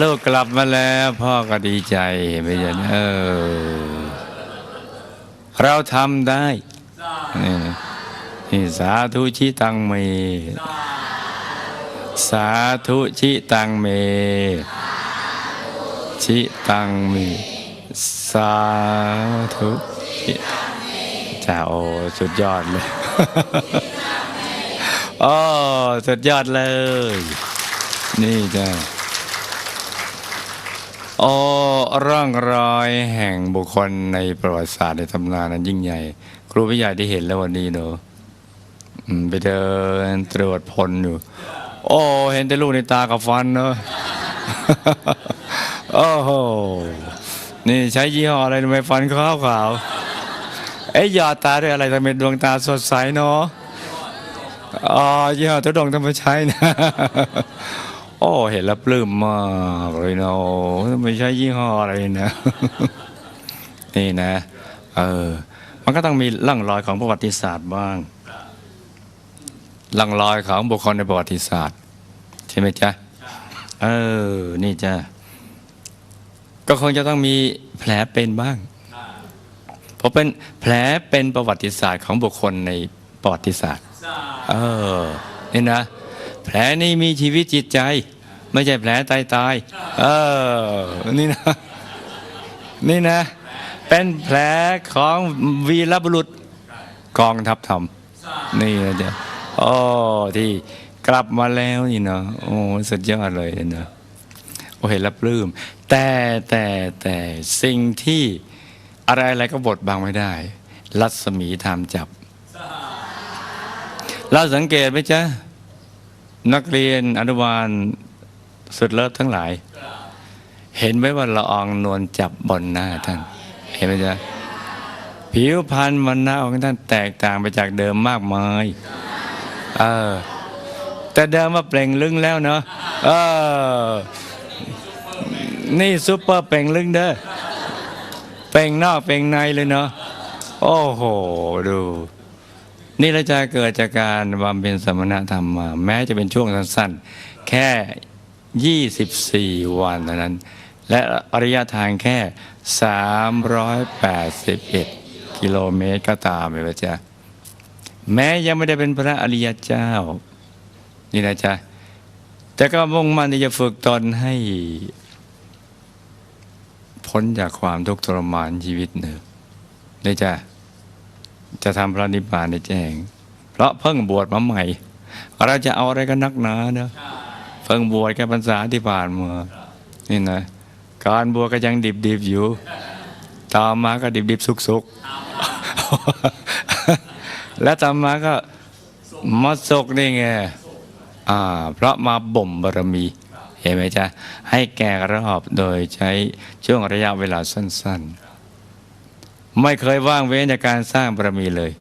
ลูกกลับมาแล้วพ่อก็ดีใจเห็นไหมจ๊ะเออ เราทำได้ นี่นี่สาธุชิตังเม สาธุชิตังเม ชิตังเม สาธุจ้าโอสุดยอดเลยโอ้สุดยอดเลย นี่จ้า โอ้ร่องรอยแห่งบุคคลในประวัติศาสตร์ในตำนานนั้นยิ่งใหญ่ ครูพิยาได้เห็นแล้ววันนี้เนอะไปเดินตรวจพลอยู่ โอ้เห็นแต่ลูกในตากับฟันเนอะโอ้โหนี่ใช้ยี่ห้ออะไรทำไมฟันขาวขาวเอ้ยหยอดตาด้วยอะไรทำไมดวงตาสดใสเนาะอ๋อยี่ห้อตัวดงทำไมใช้นะ อ้เห็นแล้วปลื้มมากเลยเนาะไม่ใช้ยี่ห้ออะไรนะ นี่นะ เออ มันก็ต้องมีร่องรอยของประวัติศาสตร์บ้างร่องรอยของบุคคลในประวัติศาสตร์ ใช่ไหมจ๊ะ เออ นี่จ้ะ ก็คงจะต้องมีแผลเป็นบ้าง เพราะเป็นแผลเป็นประวัติศาสตร์ของบุคคลในประวัติศาสตร์ เออ นี่นะแผลนี้มีชีวิตจิตใจ ไม่ใช่แผลตายตายเออนี่นะ นี่นะ เป็นแผลของวีรบุรุษกองทัพธรรม นี่นะจ๊ะโอ้ที่กลับมาแล้วนี่เนาะโอ้สุดยอดเลยเนาะโอ้เห็นแล้วปลื้มแต่แต่แต่สิ่งที่อะไรอะไรก็บดบังไม่ได้ รัศมีทำจับเราสังเกตไหมจ๊ะนักเรียนอนุบาล สุดเลิศทั้งหลาย เห็นไหมว่าละอองนวลจับบนหน้าท่าน เห็นไหมจ๊ะผิวพรรณวันหน้าของท่านแตกต่างไปจากเดิมมากมายเออแต่เดิมว่าเปล่งลึงแล้วเนาะเออนี่ซุปเปอร์เปล่งลึงเด้อเปล่งนอกเปล่งในเลยเนาะโอ้โหดู นี่เราจะเกิดจากการบำเพ็ญสมณธรรมมา แม้จะเป็นช่วงสั้นๆ แค่ 24 วันเท่านั้น และระยะทางแค่ 381 กิโลเมตรก็ตามไปว่าจ๊ะแม้ยังไม่ได้เป็นพระอริยเจ้า นี่นะจ๊ะแต่ก็มุ่งมั่นที่จะฝึกตนให้ พ้นจากความทุกข์ทรมานชีวิตหนึ่งเลยจ้ะจะทำพระนิพพานในแจ้ง เพราะเพิ่งบวชมาใหม่ เราจะเอาอะไรกันนักหนาเนอะ เพิ่งบวชแค่พรรษาที่ผ่านมานี่นะการบวชก็ยังดิบดิบๆอยู่ต่อมาก็ดิบดิบๆสุกๆและต่อมาก็มาสุกนี่ไงอ่า เพราะมาบ่มบารมี เห็นไหมจ๊ะ ให้แก่รอบโดยใช้ช่วงระยะเวลาสั้น ๆ ไม่เคยว่างเว้นจากการสร้างบารมีเลย